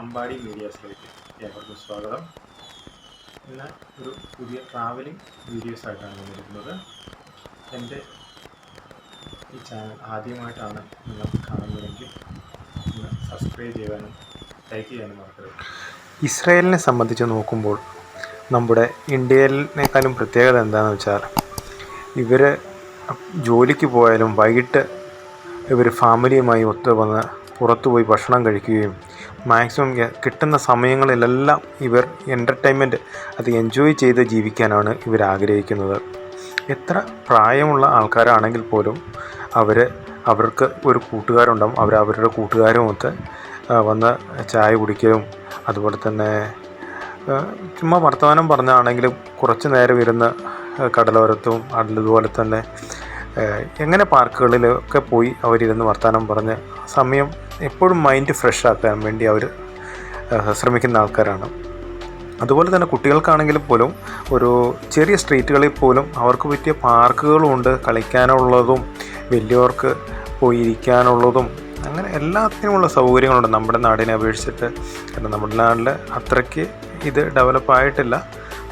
അമ്പാടി മീഡിയാസിലേക്ക് ഏവർക്കും സ്വാഗതം. ഇന്ന് ഒരു പുതിയ ട്രാവലിംഗ് വീഡിയോസ് ആയിട്ടാണ് വന്നിരിക്കുന്നത്. എന്റെ ഈ ചാനൽ ആദ്യമായിട്ടാണ് നിങ്ങൾ കാണുന്നതെങ്കിൽ ഒന്ന് സബ്സ്ക്രൈബ് ചെയ്യാനും ലൈക്ക് ചെയ്യാനും മറക്കരുത്. ഇസ്രായേലിനെ സംബന്ധിച്ച് നോക്കുമ്പോൾ നമ്മുടെ ഇന്ത്യയിലേക്കാളും പ്രത്യേകത എന്താണെന്ന് വെച്ചാൽ ഇവർ ജോലിക്ക് പോയാലും വൈകിട്ട് ഇവർ ഫാമിലിയുമായി ഒത്തു വന്ന് പുറത്തു പോയി ഭക്ഷണം കഴിക്കുകയും മാക്സിമം കിട്ടുന്ന സമയങ്ങളിലെല്ലാം ഇവർ എന്റർടൈൻമെന്റ് അത് എൻജോയ് ചെയ്ത് ജീവിക്കാനാണ് ഇവർ ആഗ്രഹിക്കുന്നത്. എത്ര പ്രായമുള്ള ആൾക്കാരാണെങ്കിൽ പോലും അവർ അവർക്ക് ഒരു കൂട്ടുകാരുണ്ടാവും അവർ അവരുടെ കൂട്ടുകാരുമൊത്ത് വന്ന് ചായ കുടിക്കലും അതുപോലെ തന്നെ ചുമ്മാ വർത്തമാനം പറഞ്ഞാണെങ്കിലും കുറച്ച് നേരം ഇരുന്ന് കടലോരത്തും അതുപോലെ തന്നെ എങ്ങനെ പാർക്കുകളിലൊക്കെ പോയി അവരിരുന്ന് വർത്തമാനം പറഞ്ഞ് സമയം എപ്പോഴും മൈൻഡ് ഫ്രഷ് ആക്കാൻ വേണ്ടി അവർ ശ്രമിക്കുന്ന ആൾക്കാരാണ്. അതുപോലെ തന്നെ കുട്ടികൾക്കാണെങ്കിലും പോലും ഒരു ചെറിയ സ്ട്രീറ്റുകളിൽ പോലും അവർക്ക് പറ്റിയ പാർക്കുകളും ഉണ്ട്. കളിക്കാനുള്ളതും വലിയവർക്ക് പോയി ഇരിക്കാനുള്ളതും അങ്ങനെ എല്ലാത്തിനുമുള്ള സൗകര്യങ്ങളുണ്ട് നമ്മുടെ നാടിനെ അപേക്ഷിച്ചിട്ട്. കാരണം നമ്മുടെ നാട്ടിൽ അത്രയ്ക്ക് ഇത് ഡെവലപ്പ് ആയിട്ടില്ല.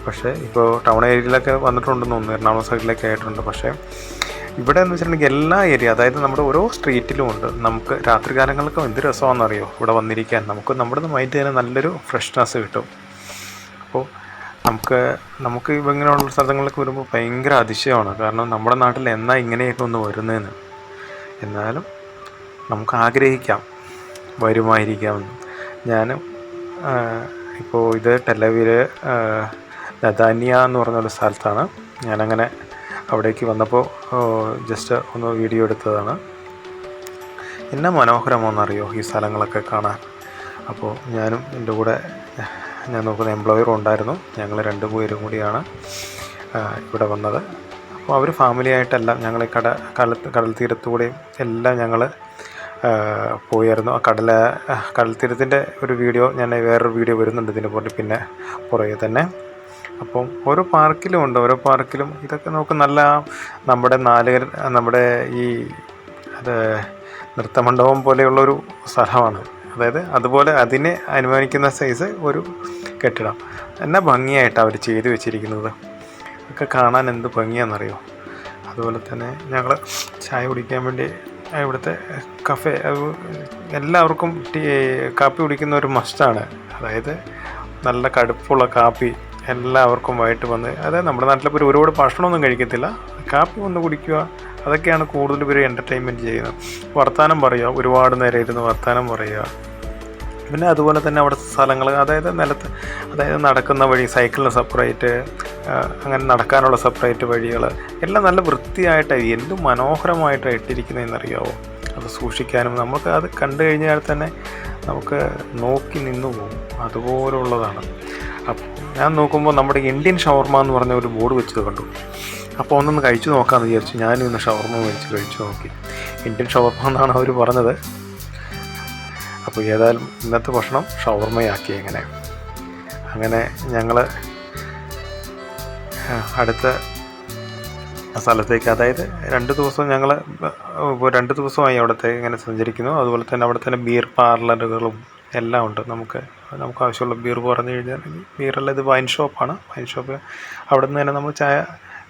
പക്ഷേ ഇപ്പോൾ ടൗൺ ഏരിയയിലൊക്കെ വന്നിട്ടുണ്ടെന്ന് തോന്നുന്നു. എറണാകുളം സൈഡിലൊക്കെ ആയിട്ടുണ്ട്. പക്ഷേ ഇവിടെ എന്ന് വെച്ചിട്ടുണ്ടെങ്കിൽ എല്ലാ ഏരിയ അതായത് നമ്മുടെ ഓരോ സ്ട്രീറ്റിലും ഉണ്ട്. നമുക്ക് രാത്രി കാലങ്ങൾക്ക് എന്ത് രസമാണെന്നറിയോ? ഇവിടെ വന്നിരിക്കാൻ. നമുക്ക് നമ്മുടെ മൈൻഡ് തന്നെ നല്ലൊരു ഫ്രഷ്നെസ് കിട്ടും. അപ്പോൾ നമുക്ക് നമുക്ക് ഇങ്ങനെയുള്ള സ്ഥലങ്ങളിലൊക്കെ വരുമ്പോൾ ഭയങ്കര അതിശയമാണ്. കാരണം നമ്മുടെ നാട്ടിൽ എന്നാ ഇങ്ങനെയൊക്കെ ഒന്ന് വരുന്നതെന്ന് എന്നാലും നമുക്ക് ആഗ്രഹിക്കാം. വരുമായിരിക്കാമെന്ന് ഞാനും ഇപ്പോൾ ഇത് ടെലവിൽ നദാനിയ എന്ന് പറഞ്ഞൊരു സ്ഥലത്താണ്. ഞാനങ്ങനെ അവിടേക്ക് വന്നപ്പോൾ ജസ്റ്റ് ഒന്ന് വീഡിയോ എടുത്തതാണ്. എന്നെ മനോഹരമാണെന്നറിയോ ഈ സ്ഥലങ്ങളൊക്കെ കാണാൻ? അപ്പോൾ ഞാനും എന്റെ കൂടെ ഞാൻ നോക്കുന്ന എംപ്ലോയറും ഉണ്ടായിരുന്നു. ഞങ്ങൾ രണ്ട് പേരും കൂടിയാണ് ഇവിടെ വന്നത്. അപ്പോൾ അവർ ഫാമിലി ആയിട്ടല്ല ഞങ്ങൾ കട കടൽ കടൽ തീരത്തുകൂടെയും എല്ലാം ഞങ്ങൾ പോയായിരുന്നു. ആ കടല കടൽ തീരത്തിന്റെ ഒരു വീഡിയോ ഞാൻ വേറൊരു വീഡിയോ വരുന്നുണ്ട് ഇതിന് പോലെ പിന്നെ പുറകെ തന്നെ. അപ്പം ഓരോ പാർക്കിലും ഉണ്ട് ഓരോ പാർക്കിലും. ഇതൊക്കെ നമുക്ക് നല്ല നമ്മുടെ നാല് നമ്മുടെ ഈ അത് നൃത്തമണ്ഡപം പോലെയുള്ളൊരു സ്ഥലമാണ്. അതായത് അതുപോലെ അതിനെ അനുമാനിക്കുന്ന സൈസ് ഒരു കെട്ടിടം. എന്നാ ഭംഗിയായിട്ട് അവർ ചെയ്തു വെച്ചിരിക്കുന്നത്. ഒക്കെ കാണാൻ എന്ത് ഭംഗിയാണെന്നറിയോ അതുപോലെ തന്നെ ഞങ്ങൾ ചായ കുടിക്കാൻ വേണ്ടി ഇവിടുത്തെ കഫേ എല്ലാവർക്കും കാപ്പി കുടിക്കുന്ന ഒരു മസ്റ്റാണ് അതായത് നല്ല കടുപ്പുള്ള കാപ്പി എല്ലാവർക്കും വൈകിട്ട് വന്ന് അതായത് നമ്മുടെ നാട്ടിലിപ്പോൾ ഒരു ഒരുപാട് ഭക്ഷണമൊന്നും കഴിക്കത്തില്ല. കാപ്പി വന്ന് കുടിക്കുക അതൊക്കെയാണ് കൂടുതൽ പേര് എന്റർടൈൻമെന്റ് ചെയ്യുന്നത്. വർത്തമാനം പറയുക ഒരുപാട് നേരം ഇരുന്ന് വർത്തമാനം പറയുക. പിന്നെ അതുപോലെ തന്നെ അവിടെ സ്ഥലങ്ങൾ അതായത് നിലത്ത് അതായത് നടക്കുന്ന വഴി സൈക്കിളിന് സെപ്പറേറ്റ് അങ്ങനെ നടക്കാനുള്ള സെപ്പറേറ്റ് വഴികൾ എല്ലാം നല്ല വൃത്തിയായിട്ട് എന്ത് മനോഹരമായിട്ടാണ് ഇട്ടിരിക്കുന്നതെന്നറിയാവോ അത് സൂക്ഷിക്കാനും നമുക്ക് അത് കണ്ടു കഴിഞ്ഞാൽ തന്നെ നമുക്ക് നോക്കി നിന്നു പോകും. അതുപോലുള്ളതാണ്. അപ്പോൾ ഞാൻ നോക്കുമ്പോൾ നമ്മുടെ ഇന്ത്യൻ ഷവർമ എന്ന് പറഞ്ഞ ഒരു ബോർഡ് വെച്ചത് കണ്ടു. അപ്പോൾ ഒന്നൊന്ന് കഴിച്ചു നോക്കാമെന്ന് വിചാരിച്ചു ഞാനും ഇന്ന് ഷവർമ മേടിച്ച് കഴിച്ചു നോക്കി. ഇന്ത്യൻ ഷവർമ എന്നാണ് അവർ പറഞ്ഞത്. അപ്പോൾ ഏതായാലും ഇന്നത്തെ ഭക്ഷണം ഷവർമയാക്കി എങ്ങനെ അങ്ങനെ ഞങ്ങൾ അടുത്ത സ്ഥലത്തേക്ക് അതായത് രണ്ട് ദിവസം ഞങ്ങൾ രണ്ട് ദിവസമായി അവിടുത്തെ ഇങ്ങനെ സഞ്ചരിക്കുന്നു. അതുപോലെ തന്നെ അവിടെ തന്നെ ബിയർ പാർലറുകളും എല്ലാം ഉണ്ട്. നമുക്ക് നമുക്ക് ആവശ്യമുള്ള ബീർ പറഞ്ഞു കഴിഞ്ഞാൽ ബിയറുള്ള ഇത് വൈൻ ഷോപ്പാണ് വൈൻ ഷോപ്പ് അവിടെ നിന്ന് തന്നെ നമ്മൾ ചായ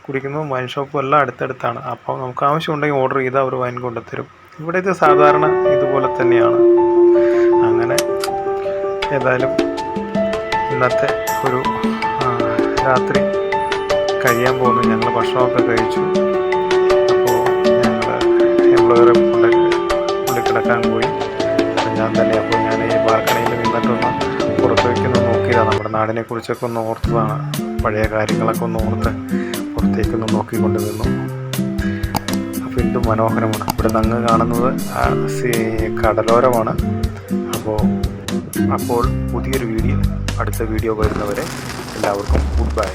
കുടിക്കുന്നു. വൈൻ ഷോപ്പും എല്ലാം അടുത്തടുത്താണ്. അപ്പോൾ നമുക്ക് ആവശ്യമുണ്ടെങ്കിൽ ഓർഡർ ചെയ്താൽ അവർ വൈൻ കൊണ്ടുത്തരും ഇവിടെ ഇത് സാധാരണ ഇതുപോലെ തന്നെയാണ്. അങ്ങനെ ഏതായാലും ഇന്നത്തെ ഒരു രാത്രി കഴിയാൻ പോകുന്നു. ഞങ്ങൾ ഭക്ഷണമൊക്കെ കഴിച്ചു. നോക്കിയതാണ് നമ്മുടെ കുറിച്ചൊക്കെ ഒന്ന് ഓർത്തതാണ്. പഴയ കാര്യങ്ങളൊക്കെ ഒന്ന് ഓർത്ത് പുറത്തേക്കൊന്ന് നോക്കിക്കൊണ്ട് നിന്നു. അപ്പോൾ എന്തും മനോഹരമാണ്. ഇവിടെ നിന്ന് കാണുന്നത് കടലോരമാണ്. അപ്പോൾ അപ്പോൾ പുതിയൊരു വീഡിയോ അടുത്ത വീഡിയോ വരുന്നവരെ എല്ലാവർക്കും ഗുഡ് ബൈ